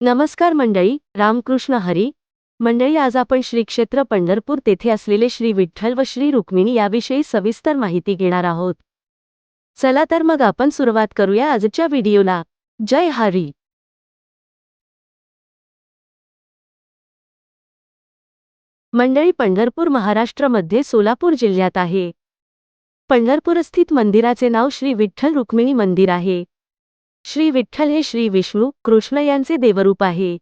नमस्कार मंडळी रामकृष्ण हरी. मंडळी आज आपण श्री क्षेत्र पंढरपूर तेथे असलेले श्री विठ्ठल व श्री रुक्मिणी याविषयी सविस्तर माहिती घेणार आहोत. चला तर मग आपण सुरुवात करूया आजच्या व्हिडिओला. जय हरी. मंडळी पंढरपूर महाराष्ट्रमध्ये सोलापूर जिल्ह्यात आहे. पंढरपूरस्थित मंदिराचे नाव श्री विठ्ठल रुक्मिणी मंदिर आहे. श्री विठ्ठल हे श्री विष्णू कृष्ण यांचे देवरूप आहे.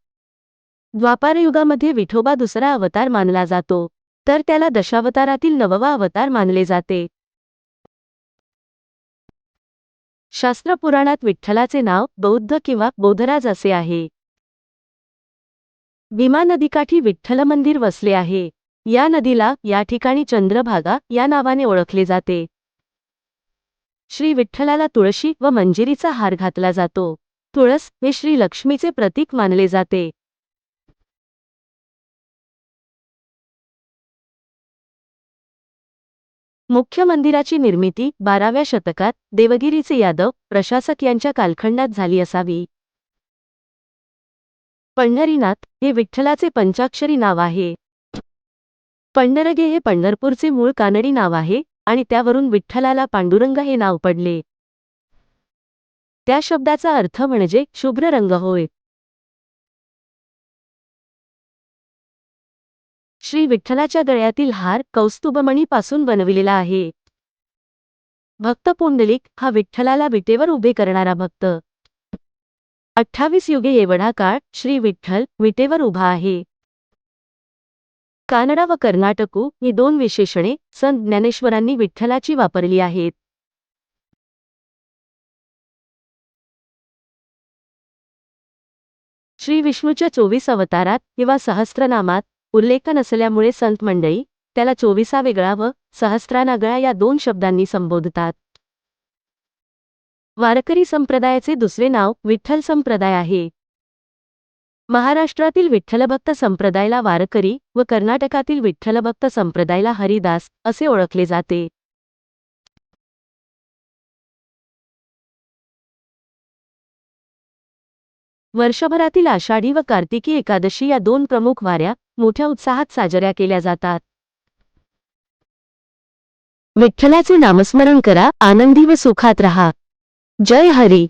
द्वापारयुगामध्ये विठोबा दुसरा अवतार मानला जातो तर त्याला दशावतारातील नववा अवतार मानले जाते. शास्त्र पुराणात विठ्ठलाचे नाव बौद्ध किंवा बोधराज असे आहे. भीमा नदीकाठी विठ्ठल मंदिर वसले आहे. या नदीला या ठिकाणी चंद्रभागा या नावाने ओळखले जाते. श्री विठ्ठलाला तुळशी व मंजिरीचा हार घातला जातो. तुळस हे श्री लक्ष्मीचे प्रतीक मानले जाते. मुख्य मंदिराची निर्मिती बाराव्या शतकात देवगिरीचे यादव प्रशासक यांच्या कालखंडात झाली असावी. पंढरीनाथ हे विठ्ठलाचे पंचाक्षरी नाव आहे. पंढरगे हे पंढरपूरचे मूळ कानडी नाव आहे. आणि त्यावरून विठ्ठलाला पांडुरंग हे नाव पडले. त्या शब्दाचा अर्थ म्हणजे शुभ्र रंग होय. श्री विठ्ठलाच्या गळ्यातील हार कौस्तुभमणीपासून बनविलेला आहे. भक्त पुंडलिक हा विठ्ठलाला विटेवर उभे करणारा भक्त. अठ्ठावीस युगे एवढा काळ श्री विठ्ठल विटेवर उभा आहे. कानडा व कर्नाटकू ही दोन विशेषणे संत ज्ञानेश्वरांनी विठ्ठलाची वापरली आहेत. श्री विष्णूच्या चोवीस अवतारात किंवा सहस्त्रनामात उल्लेख नसल्यामुळे संत मंडळी त्याला चोवीसा वेगळा व सहस्त्रानागळा या दोन शब्दांनी संबोधतात. वारकरी संप्रदायाचे दुसरे नाव विठ्ठल संप्रदाय आहे. महाराष्ट्रातील विठ्ठलभक्त संप्रदायाला वारकरी व कर्नाटकातील विठ्ठलभक्त संप्रदायाला हरिदास असे ओळखले जाते. वर्षभरातील आषाढी व कार्तिकी एकादशी या दोन प्रमुख वाऱ्या मोठ्या उत्साहात साजऱ्या केल्या जातात. विठ्ठलाचे नामस्मरण करा आनंदी व सुखात रहा. जय हरी.